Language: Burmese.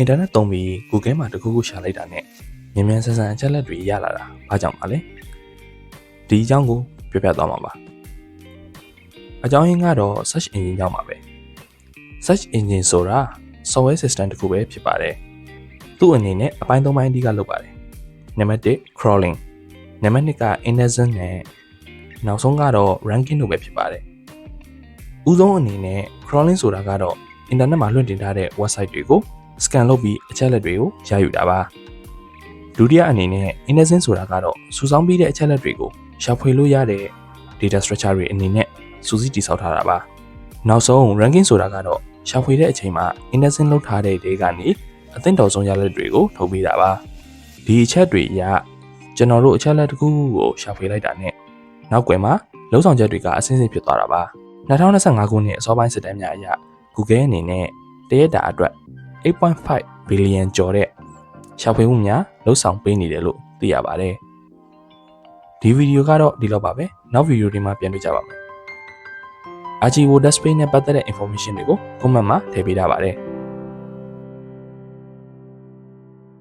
အင်တာနက်သုံးပြီး Google မှာတခုခုရှာလိုက်တာနဲ့မြန်မြန်ဆန်ဆန်အချက်လက်တွေရလာတာဘာကြောင့်ပါလဲဒီအကြောင်းကိုပြောပြသွားမှာပါအကြောင်းရင်းကတော့ search engine ကြောင့်ပါပဲ search engine ဆိုတာ software system တစ်ခုပဲဖြစ်ပါတယ်သူ့အနေနဲ့အပိုင်း၃ပိုင်းအဓိကလုပ်ပါတယ်နံပါတ်1 crawling နံပါတ်2က indexing နဲ့နောက်ဆုံးကတော့ ranking တို့ပဲဖြစ်ပါတယ်ဦးဆုံးအနေနဲ့ crawling ဆိုတာကတော့အင်တာနက်မှာလွှင့်တင်ထားတဲ့ website တွေကို scan လုပ်ပြီးအချက်အလက်တွေကိုရယူတာပါဒုတိယအနေနဲ့ indexing ဆိုတာကတော့စုဆောင်းပြီးတဲ့အချက်အလက်တွေကိုရှာဖွေလို့ရတဲ့ data structure တွေအနေနဲ့စုစည်းတည်ဆောက်ထားတာပါနောက်ဆုံး ranking ဆိုတာကတော့ရှာဖွေတဲ့အချိန်မှာ indexing လုပ်ထားတဲ့ data ကနေအသင့်တော်ဆုံးရလဒ်တွေကိုထုတ်ပေးတာပါဒီအချက်တွေအရကျွန်တော်တို့အချက်အလက်တစ်ခုခုကိုရှာဖွေလိုက်တာနဲ့နောက်ွယ်မှာလုံဆောင်ချက်တွေကအဆင့်ဆင့်ဖြစ်သွားတာပါ2025ခုနှစ်အစောပိုင်းစစ်တမ်းများအရ Google အနေနဲ့တရက်တာအတွက် 8.5 billion ကျော်တဲ့ရှာဖွေမှုများလှုပ်ဆောင်ပေးနေတယ်လို့သိရပါတယ်။ဒီဗီဒီယိုကတော့ဒီလောက်ပါပဲ။နောက်ဗီဒီယိုဒီမှာပြန်တွေ့ကြပါမယ်။ Archivo Display နဲ့ပတ်သက်တဲ့ information တွေကို comment မှာထည့်ပေးထားပါတယ်။